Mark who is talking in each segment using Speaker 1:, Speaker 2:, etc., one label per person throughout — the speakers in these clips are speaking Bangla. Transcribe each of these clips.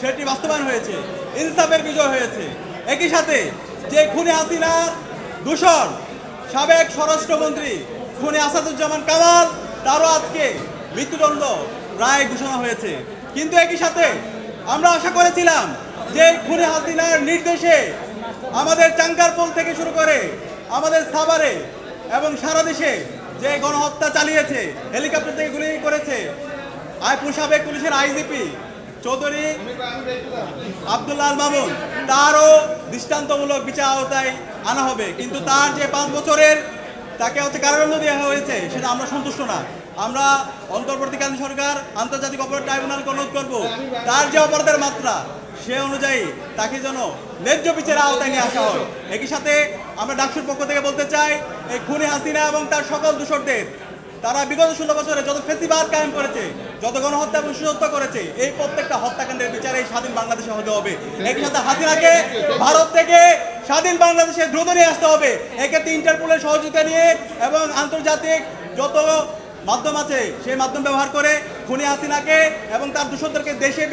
Speaker 1: সেটি বাস্তবায়ন হয়েছে, ইনসাফের বিজয় হয়েছে। একই সাথে যে খুনি হাসিনার দূষণ, সাবেক স্বরাষ্ট্রমন্ত্রী খুনি আসাদুজ্জামান কামাল, তারও আজকে মৃত্যুদণ্ড রায় ঘোষণা হয়েছে। কিন্তু একই সাথে আমরা আশা করেছিলাম যে খুনি হাসিনার নির্দেশে আমাদের চাঙ্কারপোল থেকে শুরু করে আমাদের সাভারে এবং সারা দেশে যে গণহত্যা চালিয়েছে, হেলিকপ্টার থেকে গুলি করেছে আইপুর সাবেক পুলিশের আইজিপি চৌধুরী আব্দুল্লাহ মামুন, তারও দৃষ্টান্তমূলক বিচার আওতায় আনা হবে। কিন্তু তার যে পাঁচ বছরের তাকে হচ্ছে কারাদণ্ড দেওয়া হয়েছে, সেটা আমরা সন্তুষ্ট না। আমরা অন্তর্বর্তীকালীন সরকার, আন্তর্জাতিক অপরাধ ট্রাইব্যুনালকে অনুরোধ করব, তার যে অপরাধের মাত্রা, সে অনুযায়ী তাকে যেন ন্যায্য বিচারের আওতায় নিয়ে আসা হয়। একই সাথে আমরা ডাকসুর পক্ষ থেকে বলতে চাই, এই খুনি হাসিনা এবং তার সকল দূষকদের তারা বিগত ষোলো বছরে যত ফেসিবাদ কায়েম করেছে, যত গণহত্যা এবং সুহত্যা করেছে, এই প্রত্যেকটা হত্যাকাণ্ডের বিচারে এই স্বাধীন বাংলাদেশে হতে হবে। একই সাথে হাসিনাকে ভারত থেকে স্বাধীন বাংলাদেশে দ্রুত নিয়ে আসতে হবে। এক্ষেত্রে ইন্টারপোলের সহযোগিতা নিয়ে এবং আন্তর্জাতিক যত মাধ্যম আছে, সেই মাধ্যম ব্যবহার করে খুনি হাসিনাকে এবং তার দূষণদেরকে দেশে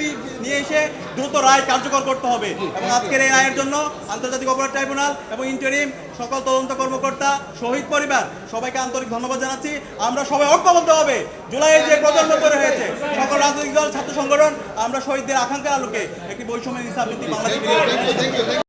Speaker 1: নিয়ে এসে দ্রুত রায় কার্যকর করতে হবে। এবং আজকের এই রায়ের জন্য আন্তর্জাতিক অপরাধ ট্রাইব্যুনাল এবং ইন্টারিম সকল তদন্ত কর্মকর্তা, শহীদ পরিবার, সবাইকে আন্তরিক ধন্যবাদ জানাচ্ছি। আমরা সবাই ঐক্যবদ্ধ হবে। জুলাইয়ের যে প্রজন্ম তৈরি হয়েছে, সকল রাজনৈতিক দল, ছাত্র সংগঠন, আমরা শহীদদের আকাঙ্ক্ষার আলোকে একটি বৈষম্য হিসাব ভিত্তিক বাংলাদেশ